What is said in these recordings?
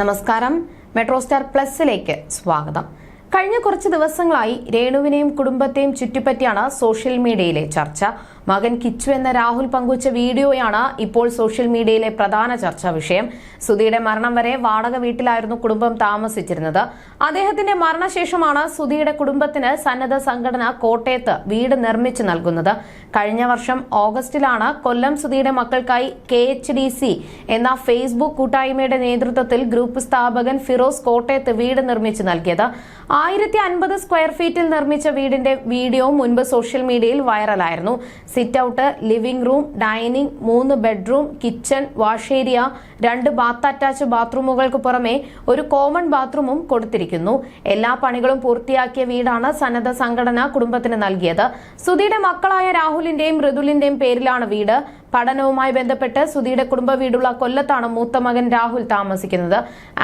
നമസ്കാരം. Metro star പ്ലസിലേക്ക് സ്വാഗതം. കഴിഞ്ഞ കുറച്ച് ദിവസങ്ങളായി രേണുവിനെയും കുടുംബത്തെയും ചുറ്റിപ്പറ്റിയാണ് സോഷ്യൽ മീഡിയയിലെ ചർച്ച. മകൻ കിച്ചു എന്ന രാഹുൽ പങ്കുവച്ച വീഡിയോയാണ് ഇപ്പോൾ സോഷ്യൽ മീഡിയയിലെ പ്രധാന ചർച്ചാ വിഷയം. സുധിയുടെ മരണം വരെ വാടക വീട്ടിലായിരുന്നു കുടുംബം താമസിച്ചിരുന്നത്. അദ്ദേഹത്തിന്റെ മരണശേഷമാണ് സുധിയുടെ കുടുംബത്തിന് സന്നദ്ധ സംഘടന കോട്ടയത്ത് വീട് നിർമ്മിച്ചു നൽകുന്നത്. കഴിഞ്ഞ വർഷം ഓഗസ്റ്റിലാണ് കൊല്ലം സുധിയുടെ മക്കൾക്കായി കെ എച്ച് ഡി സി എന്ന ഫേസ്ബുക്ക് കൂട്ടായ്മയുടെ നേതൃത്വത്തിൽ ഗ്രൂപ്പ് സ്ഥാപകൻ ഫിറോസ് കോട്ടയത്ത് വീട് നിർമ്മിച്ചു നൽകിയത്. ആയിരത്തി അൻപത് സ്ക്വയർ ഫീറ്റിൽ നിർമ്മിച്ച വീടിന്റെ വീഡിയോ മുൻപ് സോഷ്യൽ മീഡിയയിൽ വൈറലായിരുന്നു. Sit out living room dining മൂന്ന് ബെഡ്റൂം കിച്ചൺ വാഷ് ഏരിയ രണ്ട് ബാത്ത് അറ്റാച്ച് ബാത്റൂമുകൾക്ക് പുറമെ ഒരു കോമൺ ബാത്റൂമും കൊടുത്തിരിക്കുന്നു. എല്ലാ പണികളും പൂർത്തിയാക്കിയ വീടാണ് സന്നദ്ധ സംഘടന കുടുംബത്തിന് നൽകിയത്. സുധിയുടെ മക്കളായ രാഹുലിന്റെയും മൃദുലിന്റെയും പേരിലാണ് വീട്. പഠനവുമായി ബന്ധപ്പെട്ട് സുധിയുടെ കുടുംബ വീടുള്ള കൊല്ലത്താണ് മൂത്ത മകൻ രാഹുൽ താമസിക്കുന്നത്.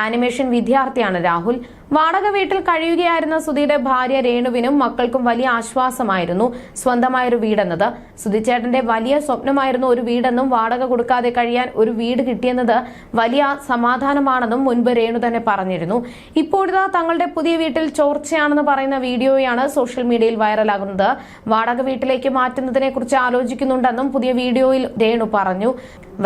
ആനിമേഷൻ വിദ്യാർത്ഥിയാണ് രാഹുൽ. വാടക വീട്ടിൽ കഴിയുകയായിരുന്ന സുധിയുടെ ഭാര്യ രേണുവിനും മക്കൾക്കും വലിയ ആശ്വാസമായിരുന്നു സ്വന്തമായൊരു വീടെന്നത്. സുധിച്ചേട്ടന്റെ വലിയ സ്വപ്നമായിരുന്നു ഒരു വീടെന്നും വാടക കൊടുക്കാതെ കഴിയാൻ ഒരു വീട് കിട്ടിയെന്നത് വലിയ സമാധാനമാണെന്നും മുൻപ് രേണു തന്നെ പറഞ്ഞിരുന്നു. ഇപ്പോഴിതാ തങ്ങളുടെ പുതിയ വീട്ടിൽ ചോർച്ചയാണെന്ന് പറയുന്ന വീഡിയോയാണ് സോഷ്യൽ മീഡിയയിൽ വൈറലാകുന്നത്. വാടക വീട്ടിലേക്ക് മാറ്റുന്നതിനെ കുറിച്ച് ആലോചിക്കുന്നുണ്ടെന്നും പുതിയ വീഡിയോയിൽ രേണു പറഞ്ഞു.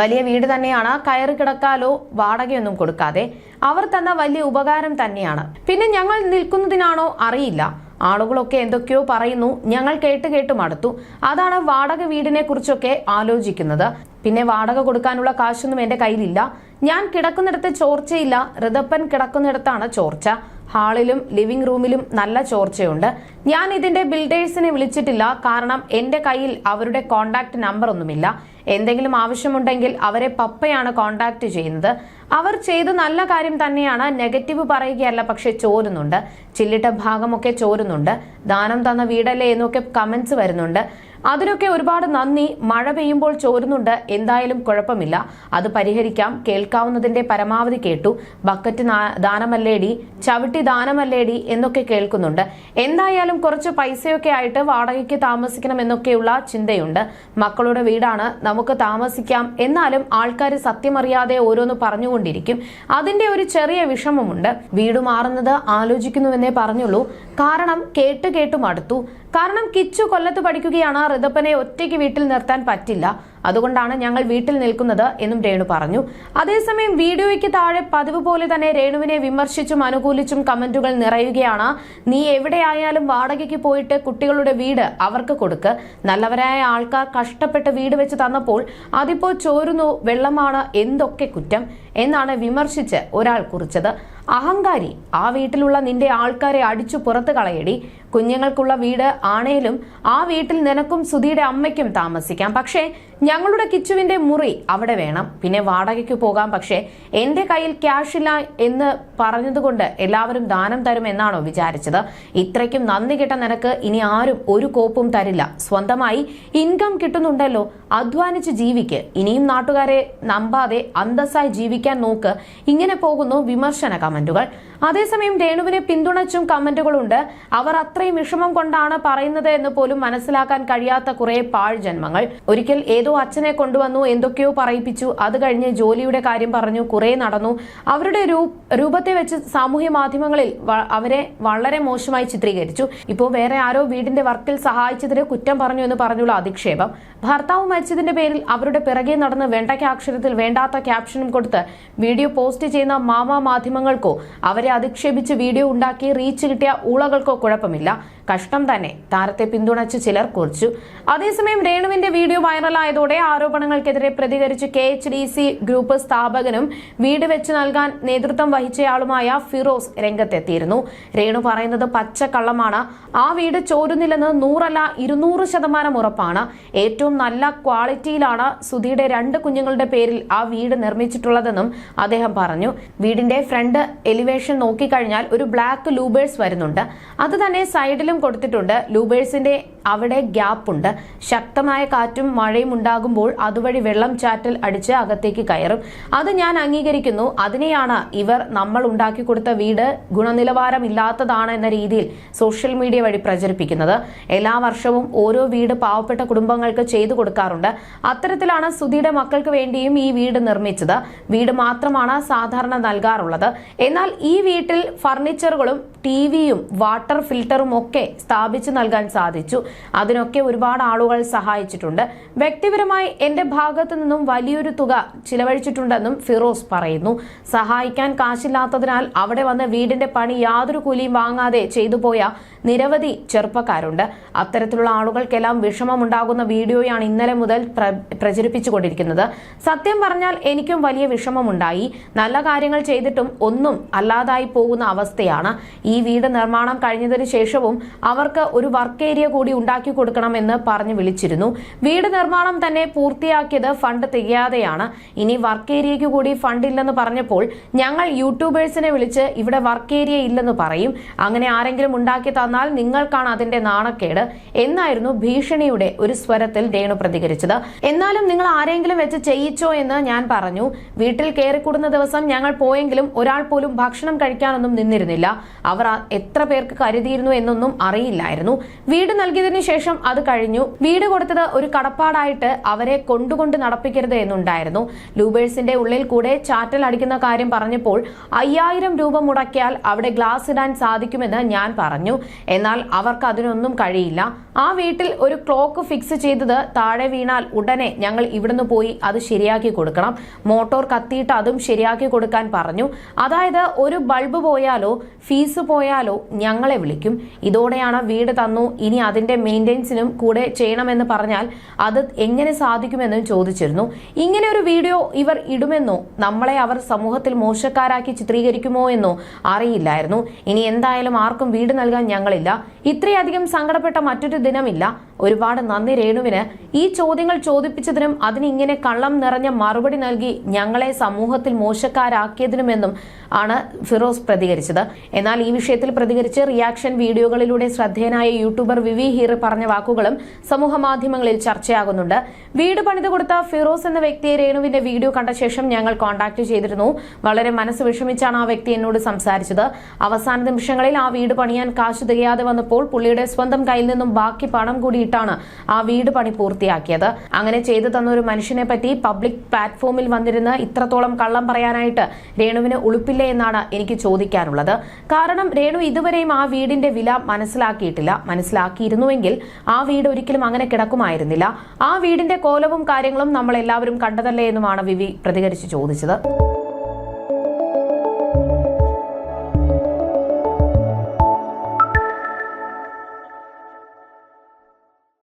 വലിയ വീട് തന്നെയാണ് കയറി കിടക്കാലോ വാടകയൊന്നും കൊടുക്കാതെ. അവർ തന്ന വലിയ ഉപകാരം തന്നെയാണ്. പിന്നെ ഞങ്ങൾ നിൽക്കുന്നതിനാണോ അറിയില്ല. ആളുകളൊക്കെ എന്തൊക്കെയോ പറയുന്നു ഞങ്ങൾ കേട്ട് കേട്ട് മടുത്തു. അതാണ് വാടക വീടിനെ കുറിച്ചൊക്കെ ആലോചിക്കുന്നത്. പിന്നെ വാടക കൊടുക്കാനുള്ള കാശൊന്നും എന്റെ കയ്യിലില്ല. ഞാൻ കിടക്കുന്നിടത്ത് ചോർച്ചയില്ല. ഋതപ്പൻ കിടക്കുന്നിടത്താണ് ചോർച്ച. ഹാളിലും ലിവിംഗ് റൂമിലും നല്ല ചോർച്ചയുണ്ട്. ഞാൻ ഇതിന്റെ ബിൽഡേഴ്സിനെ വിളിച്ചിട്ടില്ല. കാരണം എന്റെ കയ്യിൽ അവരുടെ കോണ്ടാക്ട് നമ്പർ ഒന്നുമില്ല എന്തെങ്കിലും ആവശ്യമുണ്ടെങ്കിൽ അവരെ പപ്പയാണ് കോണ്ടാക്ട് ചെയ്യുന്നത്. അവർ ചെയ്ത നല്ല കാര്യം തന്നെയാണ് നെഗറ്റീവ് പറയുകയല്ല പക്ഷെ ചോരുന്നുണ്ട്. ചില്ലിട്ട ഭാഗമൊക്കെ ചോരുന്നുണ്ട്. ദാനം തന്ന വീടല്ലേ എന്നൊക്കെ കമന്റ്സ് വരുന്നുണ്ട്. അതിനൊക്കെ ഒരുപാട് നന്ദി. മഴ പെയ്യുമ്പോൾ ചോരുന്നുണ്ട്. എന്തായാലും കുഴപ്പമില്ല. അത് പരിഹരിക്കാം. കേൾക്കാവുന്നതിന്റെ പരമാവധി കേട്ടു. ബക്കറ്റ് ദാനമല്ലേടി ചവിട്ടി ദാനമല്ലേടി എന്നൊക്കെ കേൾക്കുന്നുണ്ട്. എന്തായാലും കുറച്ച് പൈസയൊക്കെ ആയിട്ട് വാടകയ്ക്ക് താമസിക്കണം എന്നൊക്കെയുള്ള ചിന്തയുണ്ട്. മക്കളുടെ വീടാണ്. നമുക്ക് താമസിക്കാം. എന്നാലും ആൾക്കാർ സത്യമറിയാതെ ഓരോന്ന് പറഞ്ഞുകൊണ്ടിരിക്കും. അതിന്റെ ഒരു ചെറിയ വിഷമമുണ്ട്. വീട് മാറുന്നത് ആലോചിക്കുന്നുവെന്നേ പറഞ്ഞുള്ളൂ. കാരണം കേട്ട് കേട്ടു മടുത്തു. കാരണം കിച്ചു കൊല്ലത്ത് പഠിക്കുകയാണ് ഋതപ്പനെ ഒറ്റയ്ക്ക് വീട്ടിൽ നിർത്താൻ പറ്റില്ല. അതുകൊണ്ടാണ് ഞങ്ങൾ വീട്ടിൽ നിൽക്കുന്നത് എന്നും രേണു പറഞ്ഞു. അതേസമയം വീഡിയോയ്ക്ക് താഴെ പതിവ് പോലെ തന്നെ രേണുവിനെ വിമർശിച്ചും അനുകൂലിച്ചും കമന്റുകൾ നിറയുകയാണ്. നീ എവിടെയായാലും വാടകയ്ക്ക് പോയിട്ട് കുട്ടികളുടെ വീട് അവർക്ക് കൊടുക്ക്. നല്ലവരായ ആൾക്കാർ കഷ്ടപ്പെട്ട് വീട് വെച്ച് തന്നപ്പോൾ അതിപ്പോ ചോരുന്നു വെള്ളമാണ് എന്തൊക്കെ കുറ്റം. എന്നാണ് വിമർശിച്ച് ഒരാൾ കുറിച്ചത്. അഹങ്കാരി ആ വീട്ടിലുള്ള നിന്റെ ആൾക്കാരെ അടിച്ചു പുറത്ത് കളയടി. കുഞ്ഞുങ്ങൾക്കുള്ള വീട് ആണേലും ആ വീട്ടിൽ നിനക്കും സുധിയുടെ അമ്മയ്ക്കും താമസിക്കാം. പക്ഷേ ഞങ്ങളുടെ കിച്ചുവിന്റെ മുറി അവിടെ വേണം. പിന്നെ വാടകയ്ക്ക് പോകാം. പക്ഷേ എന്റെ കയ്യിൽ ക്യാഷ് ഇല്ല എന്ന് പറഞ്ഞതുകൊണ്ട് എല്ലാവരും ദാനം തരും എന്നാണോ വിചാരിച്ചത്. ഇത്രയ്ക്കും നന്ദി കിട്ട നിനക്ക് ഇനി ആരും ഒരു കോപ്പും തരില്ല. സ്വന്തമായി ഇൻകം കിട്ടുന്നുണ്ടല്ലോ. അധ്വാനിച്ച് ജീവിക്ക്. ഇനിയും നാട്ടുകാരെ നമ്പാതെ അന്തസ്സായി ജീവിക്കാൻ നോക്ക്. ഇങ്ങനെ പോകുന്നു വിമർശന കമന്റുകൾ. അതേസമയം രേണുവിനെ പിന്തുണച്ചും കമന്റുകളുണ്ട്. അവർ അത്രയും വിഷമം കൊണ്ടാണ് പറയുന്നത് എന്ന് പോലും മനസ്സിലാക്കാൻ കഴിയാത്ത കുറെ പാഴ് ജന്മങ്ങൾ ഒരിക്കൽ ഏതോ അച്ഛനെ കൊണ്ടുവന്നു എന്തൊക്കെയോ പറയിപ്പിച്ചു. അത് കഴിഞ്ഞ് ജോലിയുടെ കാര്യം പറഞ്ഞു കുറെ നടന്നു. അവരുടെ രൂപത്തെ വെച്ച് സാമൂഹ്യ മാധ്യമങ്ങളിൽ അവരെ വളരെ മോശമായി ചിത്രീകരിച്ചു. ഇപ്പോൾ വേറെ ആരോ വീടിന്റെ വർക്കിൽ സഹായിച്ചതിന് കുറ്റം പറഞ്ഞു എന്ന് പറഞ്ഞുള്ള അധിക്ഷേപം. ഭർത്താവ് മരിച്ചതിന്റെ പേരിൽ അവരുടെ പിറകെ നടന്ന് വേണ്ടയ്ക്ക അക്ഷരത്തിൽ വേണ്ടാത്ത ക്യാപ്ഷനും കൊടുത്ത് വീഡിയോ പോസ്റ്റ് ചെയ്യുന്ന മാമാ മാധ്യമങ്ങൾക്കോ അവരെ അധിക്ഷേപിച്ച് വീഡിയോ ഉണ്ടാക്കി റീച്ച് കിട്ടിയ ഊളകൾക്കോ കുഴപ്പമില്ല. കഷ്ടം തന്നെ. താരത്തെ പിന്തുണച്ച് ചിലർ കുറിച്ചു. അതേസമയം രേണുവിന്റെ വീഡിയോ വൈറലായതോടെ ആരോപണങ്ങൾക്കെതിരെ പ്രതികരിച്ച് K H D C group സ്ഥാപകനും വീട് വെച്ച് നൽകാൻ നേതൃത്വം വഹിച്ചയാളുമായ ഫിറോസ് രംഗത്തെത്തിയിരുന്നു. രേണു പറയുന്നത് പച്ചക്കള്ളമാണ്. ആ വീട് ചോരുന്നില്ലെന്ന് നൂറല്ല ഇരുന്നൂറ് ശതമാനം ഉറപ്പാണ്. ഏറ്റവും നല്ല ക്വാളിറ്റിയിലാണ് സുധിയുടെ രണ്ട് കുഞ്ഞുങ്ങളുടെ പേരിൽ ആ വീട് നിർമ്മിച്ചിട്ടുള്ളതെന്നും അദ്ദേഹം പറഞ്ഞു. വീടിന്റെ ഫ്രണ്ട് എലിവേഷൻ നോക്കിക്കഴിഞ്ഞാൽ ഒരു ബ്ലാക്ക് ലൂബേഴ്സ് വരുന്നുണ്ട്. അത് തന്നെ സൈഡിലും കൊടുത്തിട്ടുണ്ട്. ലൂബേഴ്സിന്റെ അവിടെ ഗ്യാപ്പുണ്ട് ശക്തമായ കാറ്റും മഴയും ഉണ്ടാകുമ്പോൾ അതുവഴി വെള്ളം ചാറ്റൽ അടിച്ച് അകത്തേക്ക് കയറും. അത് ഞാൻ അംഗീകരിക്കുന്നു. അതിനെയാണ് ഇവർ നമ്മൾ ഉണ്ടാക്കി കൊടുത്ത വീട് ഗുണനിലവാരമില്ലാത്തതാണ് എന്ന രീതിയിൽ സോഷ്യൽ മീഡിയ വഴി പ്രചരിപ്പിക്കുന്നത്. എല്ലാ വർഷവും ഓരോ വീട് പാവപ്പെട്ട കുടുംബങ്ങൾക്ക് ചെയ്തു കൊടുക്കാറുണ്ട്. അത്തരത്തിലാണ് സുധിയുടെ മക്കൾക്ക് വേണ്ടിയും ഈ വീട് നിർമ്മിച്ചത്. വീട് മാത്രമാണ് സാധാരണ നൽകാറുള്ളത്. എന്നാൽ ഈ വീട്ടിൽ ഫർണിച്ചറുകളും ടി വാട്ടർ ഫിൽറ്ററും ഒക്കെ സ്ഥാപിച്ചു നൽകാൻ സാധിച്ചു. അതിനൊക്കെ ഒരുപാട് ആളുകൾ സഹായിച്ചിട്ടുണ്ട്. വ്യക്തിപരമായി എന്റെ ഭാഗത്തു നിന്നും വലിയൊരു തുക ചിലവഴിച്ചിട്ടുണ്ടെന്നും ഫിറോസ് പറയുന്നു. സഹായിക്കാൻ കാശില്ലാത്തതിനാൽ അവിടെ വന്ന് വീടിന്റെ പണി യാതൊരു കൂലിയും വാങ്ങാതെ ചെയ്തു പോയ നിരവധി ചെറുപ്പക്കാരുണ്ട്. അത്തരത്തിലുള്ള ആളുകൾക്കെല്ലാം വിഷമമുണ്ടാകുന്ന വീഡിയോയാണ് ഇന്നലെ മുതൽ പ്രചരിപ്പിച്ചുകൊണ്ടിരിക്കുന്നത്. സത്യം പറഞ്ഞാൽ എനിക്കും വലിയ വിഷമമുണ്ടായി. നല്ല കാര്യങ്ങൾ ചെയ്തിട്ടും ഒന്നും അല്ലാതായി പോകുന്ന അവസ്ഥയാണ്. ഈ വീട് നിർമ്മാണം കഴിഞ്ഞതിന് ശേഷവും അവർക്ക് ഒരു വർക്ക് ഏരിയ കൂടി ഉണ്ടാക്കി കൊടുക്കണമെന്ന് പറഞ്ഞു വിളിച്ചിരുന്നു. വീട് നിർമ്മാണം തന്നെ പൂർത്തിയാക്കിയത് ഫണ്ട് തികയാതെയാണ്. ഇനി വർക്ക് ഏരിയയ്ക്ക് കൂടി ഫണ്ട് ഇല്ലെന്ന് പറഞ്ഞപ്പോൾ ഞങ്ങൾ യൂട്യൂബേഴ്സിനെ വിളിച്ച് ഇവിടെ വർക്ക് ഏരിയ ഇല്ലെന്ന് പറയും. അങ്ങനെ ആരെങ്കിലും ഉണ്ടാക്കി തന്നാൽ നിങ്ങൾക്കാണ് അതിന്റെ നാണക്കേട് എന്നായിരുന്നു ഭീഷണിയുടെ ഒരു സ്വരത്തിൽ രേണു പ്രതികരിച്ചത്. എന്നാലും നിങ്ങൾ ആരെങ്കിലും വെച്ച് ചെയ്യിച്ചോ എന്ന് ഞാൻ പറഞ്ഞു. വീട്ടിൽ കയറിക്കൂടുന്ന ദിവസം ഞങ്ങൾ പോയെങ്കിലും ഒരാൾ പോലും ഭക്ഷണം കഴിക്കാനൊന്നും നിന്നിരുന്നില്ല. അവർ എത്ര പേർക്ക് കരുതിയിരുന്നു എന്നൊന്നും അറിയില്ലായിരുന്നു. വീട് നൽകിയതിനു ശേഷം അത് കഴിഞ്ഞു. വീട് കൊടുത്തത് ഒരു കടപ്പാടായിട്ട് അവരെ കൊണ്ടുകൊണ്ട് നടപ്പിക്കരുത് എന്നുണ്ടായിരുന്നു. ലൂബേഴ്സിന്റെ ഉള്ളിൽ കൂടെ ചാറ്റൽ അടിക്കുന്ന കാര്യം പറഞ്ഞപ്പോൾ അയ്യായിരം രൂപ മുടക്കിയാൽ അവിടെ ഗ്ലാസ് ഇടാൻ സാധിക്കുമെന്ന് ഞാൻ പറഞ്ഞു. എന്നാൽ അവർക്ക് അതിനൊന്നും കഴിയില്ല. ആ വീട്ടിൽ ഒരു ക്ലോക്ക് ഫിക്സ് ചെയ്തത് താഴെ വീണാൽ ഉടനെ ഞങ്ങൾ ഇവിടുന്ന് പോയി അത് ശരിയാക്കി കൊടുക്കണം. മോട്ടോർ കത്തിയിട്ട് അതും ശരിയാക്കി കൊടുക്കാൻ പറഞ്ഞു. അതായത് ഒരു ബൾബ് പോയാലോ ഫീസ് പോയാലോ ഞങ്ങളെ വിളിക്കും. ഇതോടെയാണ് വീട് തന്നു. ഇനി അതിന്റെ മെയിന്റെനൻസിനും കൂടെ ചെയ്യണമെന്ന് പറഞ്ഞാൽ അത് എങ്ങനെ സാധിക്കുമെന്നും ചോദിച്ചിരുന്നു. ഇങ്ങനെ ഒരു വീഡിയോ ഇവർ ഇടുമെന്നോ നമ്മളെ അവർ സമൂഹത്തിൽ മോശക്കാരാക്കി ചിത്രീകരിക്കുമോ എന്നോ അറിയില്ലായിരുന്നു. ഇനി എന്തായാലും ആർക്കും വീട് നൽകാൻ ഞങ്ങളില്ല. ഇത്രയധികം സങ്കടപ്പെട്ട മറ്റൊരു ദിനമില്ല ഒരുപാട് നന്ദി രേണുവിന്. ഈ ചോദ്യങ്ങൾ ചോദിപ്പിച്ചതിനും അതിനിങ്ങനെ കള്ളം നിറഞ്ഞ മറുപടി നൽകി ഞങ്ങളെ സമൂഹത്തിൽ മോശക്കാരാക്കിയതിനുമെന്നും ആണ് ഫിറോസ് പ്രതികരിച്ചത്. എന്നാൽ ഈ വിഷയത്തിൽ പ്രതികരിച്ച് റിയാക്ഷൻ വീഡിയോകളിലൂടെ ശ്രദ്ധേയനായ യൂട്യൂബർ വിവി ഹീർ പറഞ്ഞ വാക്കുകളും സമൂഹ മാധ്യമങ്ങളിൽ ചർച്ചയാകുന്നുണ്ട്. വീട് പണിത് കൊടുത്ത ഫിറോസ് എന്ന വ്യക്തിയെ രേണുവിന്റെ വീഡിയോ കണ്ട ശേഷം ഞങ്ങൾ കോൺടാക്ട് ചെയ്തിരുന്നു. വളരെ മനസ്സ് വിഷമിച്ചാണ് ആ വ്യക്തി എന്നോട് സംസാരിച്ചത്. അവസാന നിമിഷങ്ങളിൽ ആ വീട് പണിയാൻ കാശ് തികയാതെ വന്നപ്പോൾ പുള്ളിയുടെ സ്വന്തം കയ്യിൽ നിന്നും ബാക്കി പണം കൂടിയിട്ടാണ് ആ വീട് പണി പൂർത്തിയാക്കിയത്. അങ്ങനെ ചെയ്തു തന്ന ഒരു മനുഷ്യനെ പറ്റി പബ്ലിക് പ്ലാറ്റ്ഫോമിൽ വന്നിരുന്ന് ഇത്രത്തോളം കള്ളം പറയാനായിട്ട് രേണുവിന് ഉളുപ്പില്ലേ എന്നാണ് എനിക്ക് ചോദിക്കാനുള്ളത്. കാരണം രേണു ഇതുവരെയും ആ വീടിന്റെ വില മനസ്സിലാക്കിയിട്ടില്ല. മനസ്സിലാക്കിയിരുന്നുവെങ്കിൽ ആ വീട് ഒരിക്കലും അങ്ങനെ കിടക്കുമായിരുന്നില്ല. ആ വീടിന്റെ കോലവും കാര്യങ്ങളും നമ്മൾ എല്ലാവരും കണ്ടതല്ലേ എന്നുമാണ് വിവി പ്രതികരിച്ച് ചോദിച്ചത്.